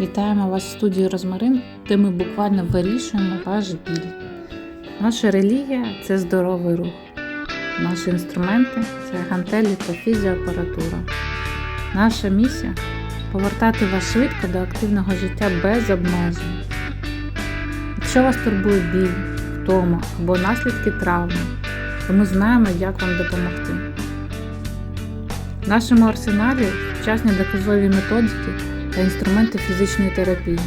Вітаємо вас в студії Розмарин, де ми буквально вирішуємо ваш біль. Наша релігія це здоровий рух. Наші інструменти це гантелі та фізіоапаратура. Наша місія повертати вас швидко до активного життя без обмежень. Якщо вас турбує біль, втома або наслідки травми, то ми знаємо, як вам допомогти. В нашому арсеналі сучасні доказові методики та інструменти фізичної терапії.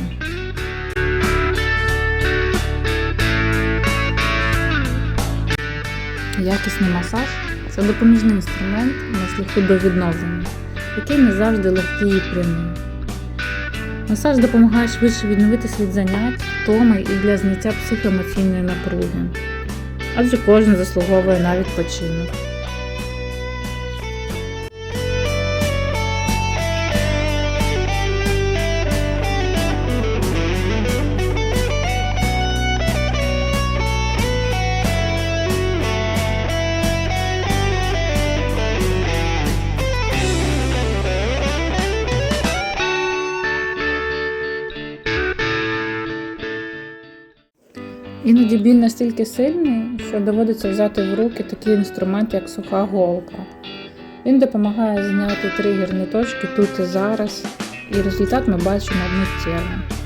Якісний масаж це допоміжний інструмент на шляху до відновлення, який не завжди легкий і прямий. Масаж допомагає швидше відновитися від занять, втоми і для зняття психоемоційної напруги. Адже кожен заслуговує на відпочинок. Іноді біль настільки сильний, що доводиться взяти в руки такий інструмент, як суха голка. Він допомагає зняти тригерні точки тут і зараз, і результат ми бачимо миттєво.